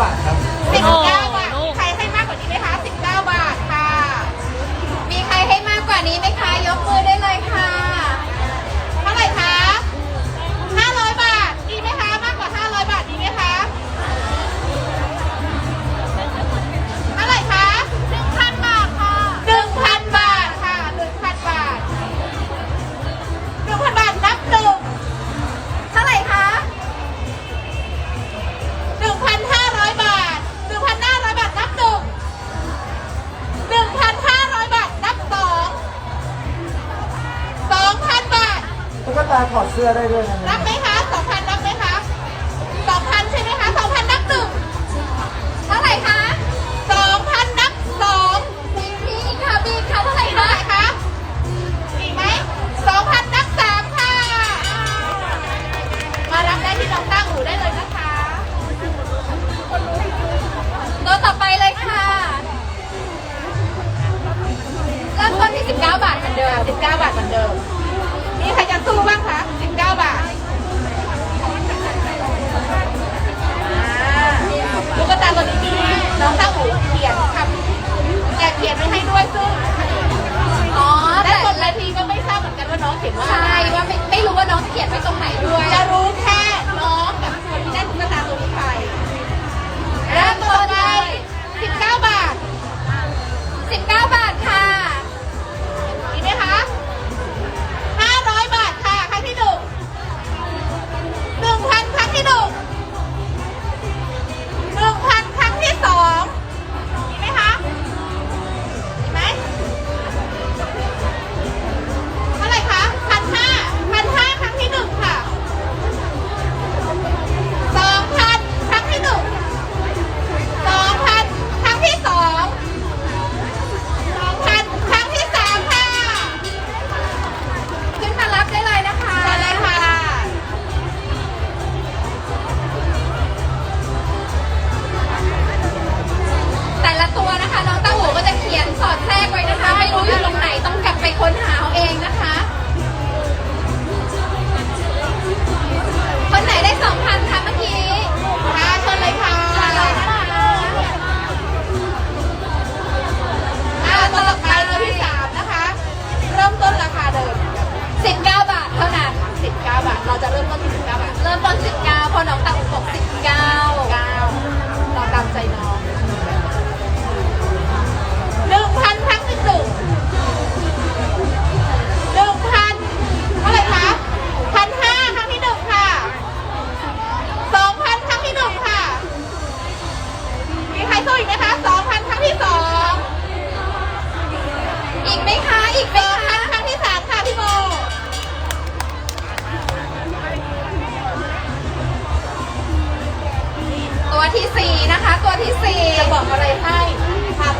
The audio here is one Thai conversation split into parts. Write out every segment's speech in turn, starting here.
บาทครับ ตาถอดเสื้อได้ด้วยนะรับไป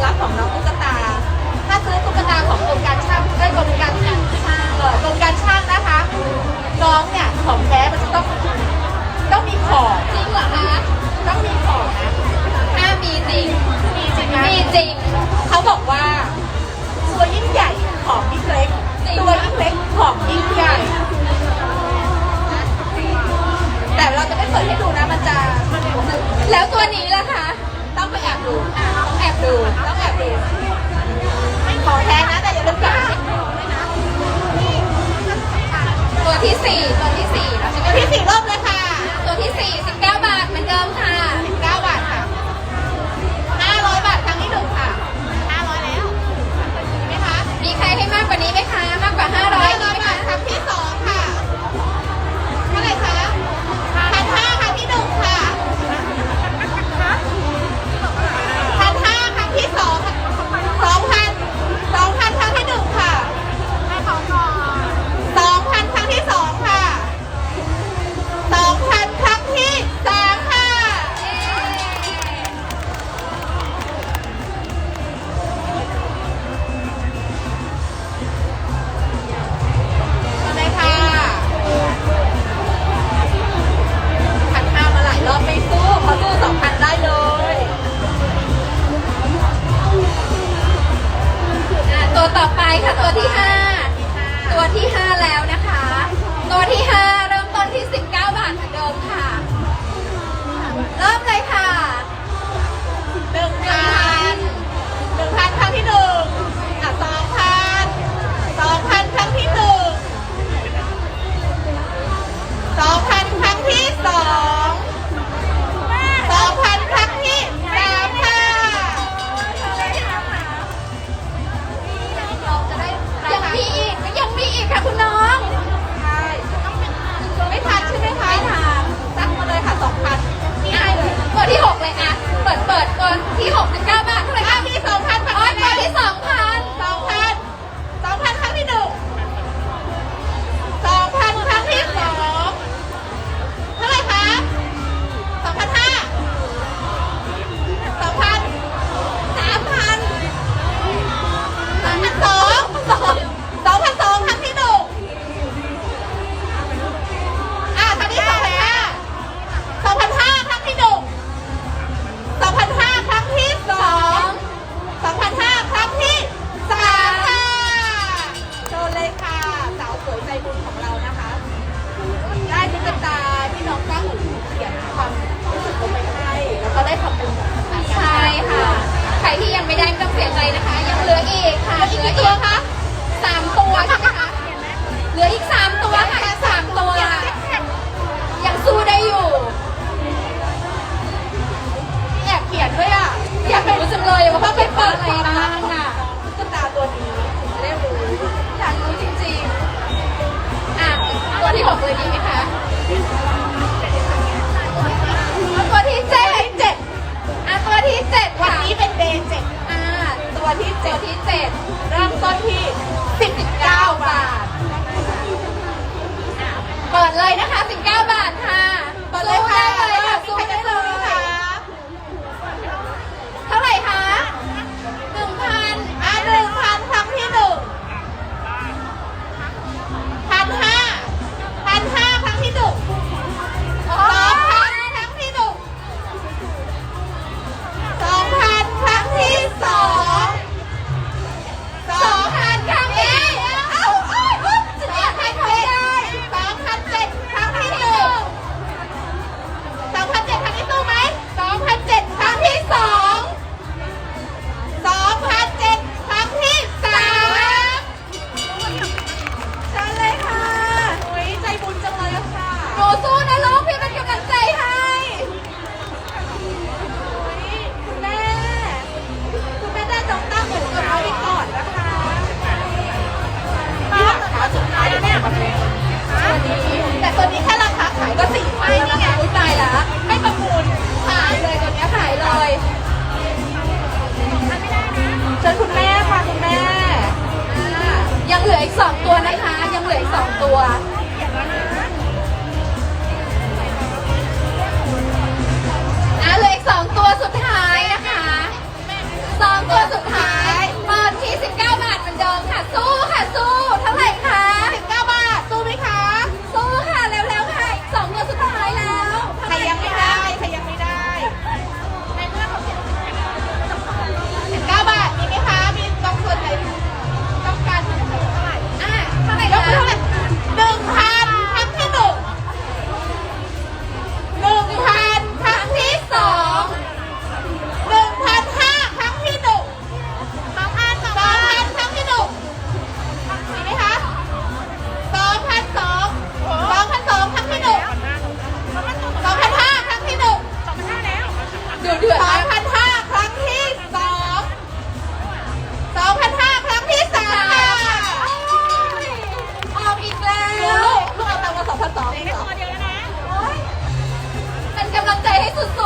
ลักษณ์ของน้องตุ๊กตา ถ้าซื้อตุ๊กตาของกรมการช่างได้กรมการช่างเออกรมการช่างนะคะ น้องเนี่ยของแท้มันต้องต้องมีขอบจริงเหรอคะต้องมีขอบนะถ้ามีจริง มีจริงนะมีจริง เขาบอกว่าตัวยิ่งใหญ่ของยิ่งเล็ก ตัวยิ่งเล็กของยิ่งใหญ่ แต่เราจะไม่เคยให้ดูนะมันจะ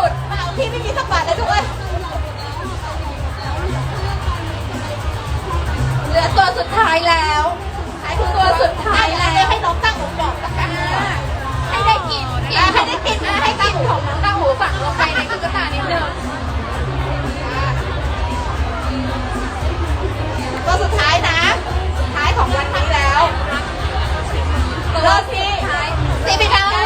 ุดๆมาเอาพี่ไม่มีสักบาทเลยทุกคนเหลือตัวสุดท้ายแล้วใายคือตัวสุดท้ายแล้วให้น้องตั้งหูบอกสักกันให้ได้กินให้ได้กินให้ตั้งหูของน้องตั้งหูฝังลงไปในตุ๊กตานิดนึงตัวสุดท้ายนะท้ายของวันนี้แล้วตัวที่สีไปแล้ว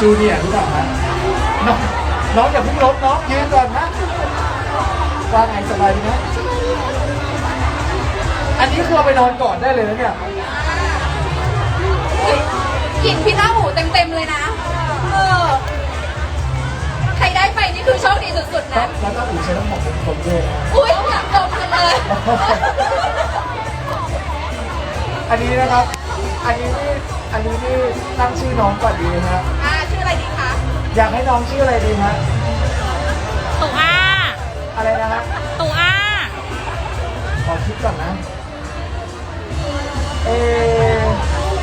จูเนียร์หรือเปล่าฮะน้องน้องอย่าเพิ่งลบน้องยืนก่อนนะว่าไงสบายดีนะ อันนี้คือเอาไปนอนก่อนได้เลยนะเนี่ยกลิ่นพี่ต้าหูเต็มๆเลยนะ เออ ใครได้ไปนี่คือโชคดีสุดๆแล้นะวแล้วก็อู่ใช้น้ำหอมเป็นคนด้วยนะอุ้ยอยากดมจังเลย อันนี้นะครับ อันนี้นี่อันนี้นี่ตั้งชื่อน้องก่อนดีนะฮะ อ่า อยากให้น้องชื่ออะไรดีฮะตู่อ้าอะไรนะฮะตู่อ้าขอคิดก่อนนะเออ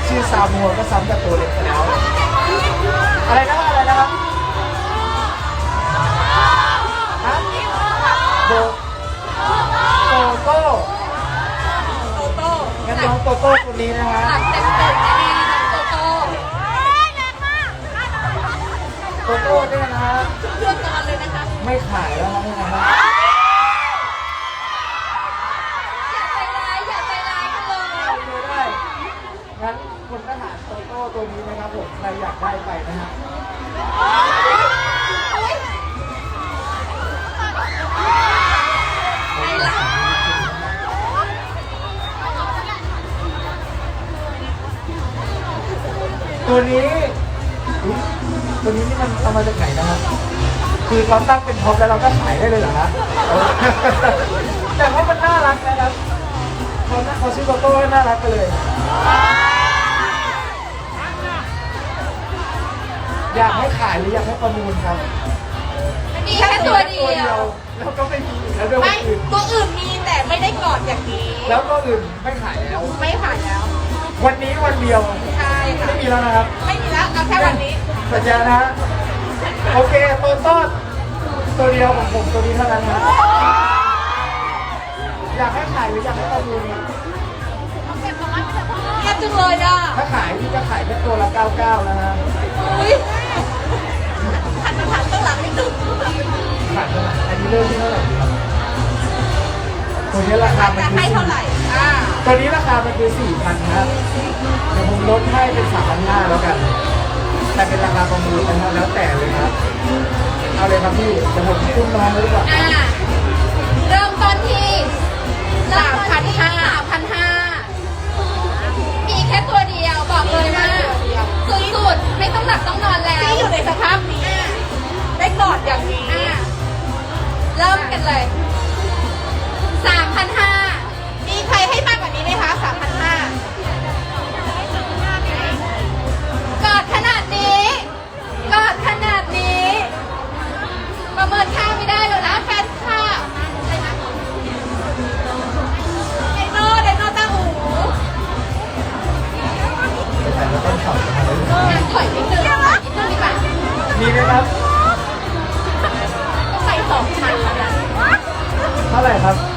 ชื่อซามัวก็ซ้ำกับตัวเล็กไปแล้ว อะไรนะครับอะไรนะครับฮะโบโตโต้โตโต้งั้นน้องโตโต้คนนี้นะฮะ โตโต้เนี่ยนะฮะเพื่อนนอนเลยนะคะไม่ขายแล้วนะเนี่ยนะฮะอย่าใจร้ายอย่าใจร้ายกันเลยโอเคได้งั้นคนทหารโตโต้ตัวนี้นะครับผมใครอยากได้ไปนะฮะตัวนี้อุ๊ย ตัวนี้นี่มันเอามาจากไหนนะครับคือเราตั้งเป็นท็อปแล้วเราก็ขายได้เลยเหรอฮะแต่ว่ามันน่ารักนะครับเขาเขาชื่อโตโต้ให้น่ารักไปเลย อยากให้ขายหรืออยากให้ประมูลครับมีแค่ตัวเดียว แล้วก็ไม่มีอีกแล้วด้วยไม่วันอื่นตัวอื่นมีแต่ไม่ได้กอดอย่างนี้ แล้วก็อื่นไม่ขายแล้ว ไม่ขายแล้ว วันนี้วันเดียว ใช่ค่ะ ไม่มีแล้วนะครับ ไม่มีแล้วเอาแค่วันนี้ สัญญานะฮะโอเคโตโต้ตัวเดียวของผมตัวนี้เท่านั้นนะอยากให้ขายหรืออยากให้ประมูลครับเงียบจังเลยอะถ้าขายพี่จะขายแค่ตัวละ 99 นะฮะอุ้ยหันมาทางข้างหลังนิดนึงขายเท่าไหร่อันนี้เริ่มที่เท่าไหร่ดีครับตัวนี้ราคามันจะคือให้เท่าไหร่อ่าตัวนี้ราคามันคือ4,000ครับเดี๋ยวผมลดให้เป็น3,500แล้วกัน แต่เป็นราคาประมูลนะครับแล้วแต่เลยครับ เอาเลยครับพี่เดี๋ยวผมคุ้มน้องไว้ดีกว่าอ่าเริ่มต้นที่สามพันห้าสามพันห้ามีแค่ตัวเดียวบอกเลยว่าสุดๆไม่ต้องหลับต้องนอนแล้วที่อยู่ในสภาพนี้ ได้กอดอย่างนี้ อ่าเริ่มกันเลยสามพันห้า มีไหมครับ ต้องไปสองพันแล้วนะเท่าไหร่ครับ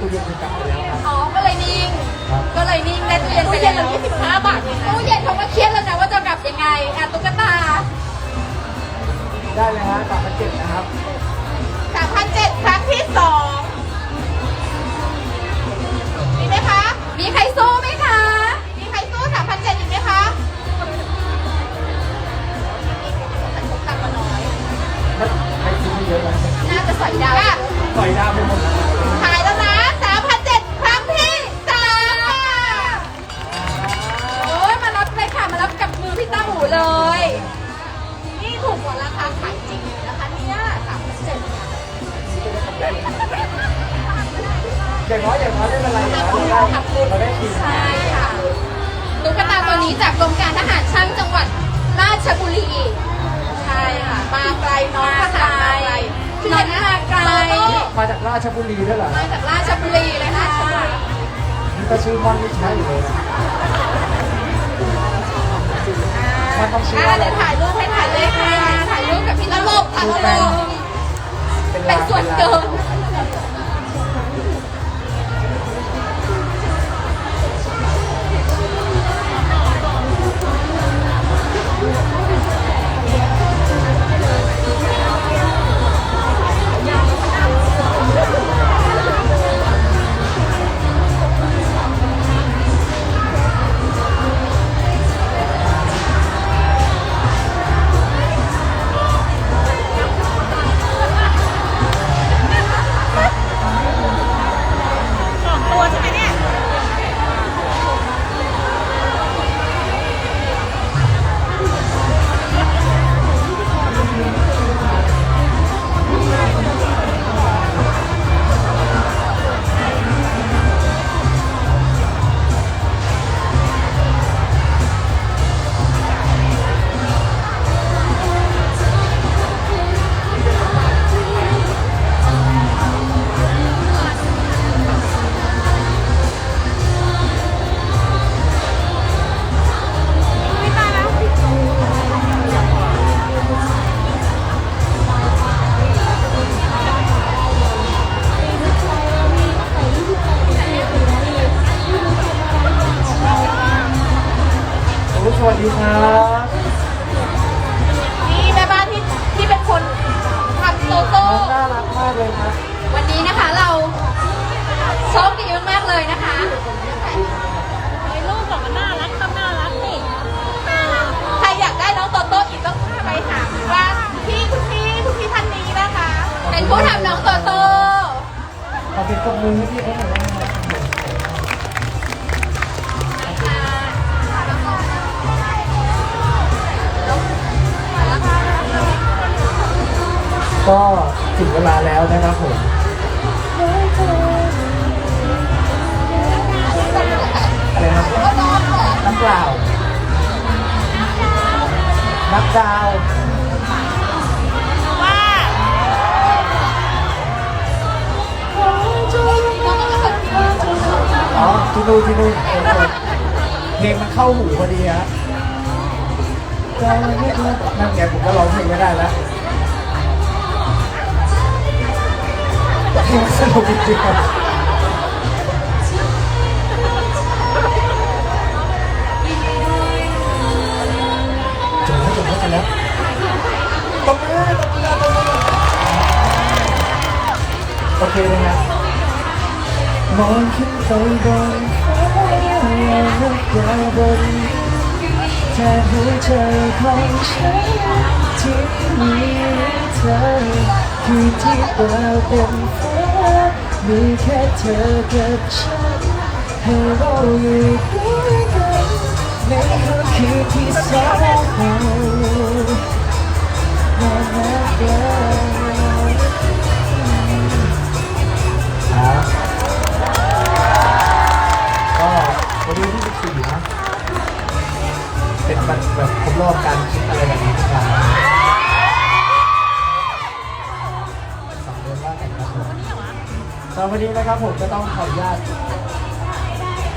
ตู้เย็นกลับไปแล้วครับ อ๋อ ก็เลยนิ่ง ครับ ก็เลยนิ่งได้ตู้เย็นไปตู้เย็แล้นวเรายี่สิบห้าบาทเองนะตู้เย็นเขาก็เครียดแล้วนะว่าจะกลับยังไงอะตุ๊กตาได้เลยฮะสามพันเจ็ดนะครับ สามพันเจ็ดครั้งที่สองมีไหมคะ มีใครสู้ไหมคะ มีใครสู้สามพันเจ็ดอีกไหมคะตังค์มาน้อยไม่ไม่ซื้อเยอะนะน่าจะสอยดาวอะปล่อยดาวไปหมดแล้ว กับมือพี่ต้าหูเลย นี่ถูกกว่าราคาขายจริงนะคะเนี่ยสามพันเจ็ดอย่างน้อยอย่างน้อยไม่เป็นไรอย่างน้อยเราได้เราได้ชิมใช่ค่ะตุ๊กตาตัวนี้จากกรมการทหารช่างจังหวัดราชบุรี ใช่ค่ะ มาไกลน้องก็มาไกลน้องมาไกลมาจากราชบุรีด้วยเหรอมาจากราชบุรีเลยค่ะนี่ก็ชื่อม่อนไม่ใช่อยู่เลยนะ มันต้องชื่ออ่าว่าอะไรเดี๋ยวถ่ายรูปให้ถ่ายเลขให้ถ่ายรูปกับพี่ตตลลกกค่ะค่ะตตลลกกเป็นเป็นส่วนเกิน เวลาแล้วนะครับผมอะไรนะน้ำเปล่านับดาวว่าอ๋อที่นู่นที่นู่นเพลงมันเข้าหูพอดีฮะนั่นไงผมก็ร้องเพลงไม่ได้แล้ว สนุกจริงๆอะจบแล้วจบแล้วจบแล้วตบมือตบมือตบมือโอเคเลยนะมองขึ้นไปบนฟ้าลึกยาวบนแทนหัวใจของฉันที่มีเธอคือที่เปล่าเต็มฟ้า มีแค่เธอกับฉันให้เราอยู่ด้วยกันในค่ำคืนที่สองเราน่ารักกัน วันนี้นะครับผมก็ต้องขออนุญาต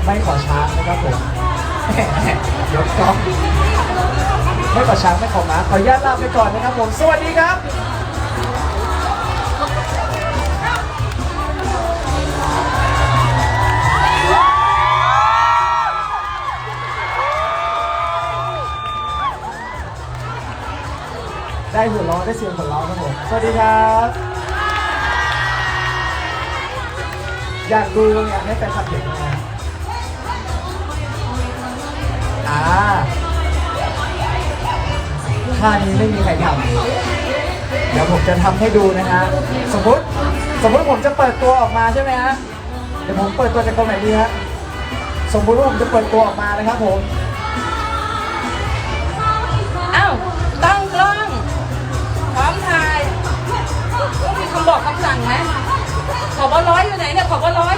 ไม่ขอช้างนะครับผมยกกล้องไม่ขอช้างไม่ขอม้าขออนุญาตลาไปก่อนนะครับผมสวัสดีครับได้หัวเราะได้เสียงหัวเราะครับผม สวัสดีครับ อยากดูอยากให้แฟนคลับเห็นนะอ่าท่านี้ไม่มีใครทำเดี๋ยวผมจะทำให้ดูนะฮะ สมมติสมมติผมจะเปิดตัวออกมาใช่ไหมฮะ เดี๋ยวผมเปิดตัวจากตรงไหนดีฮะ สมมติว่าผมจะเปิดตัวออกมานะครับผมอ้าวตั้งกล้อง พร้อมถ่ายมีคำบอกคำสั่งไหม ขอบร้อยอยู่ไหนเนี่ยขอบร้อย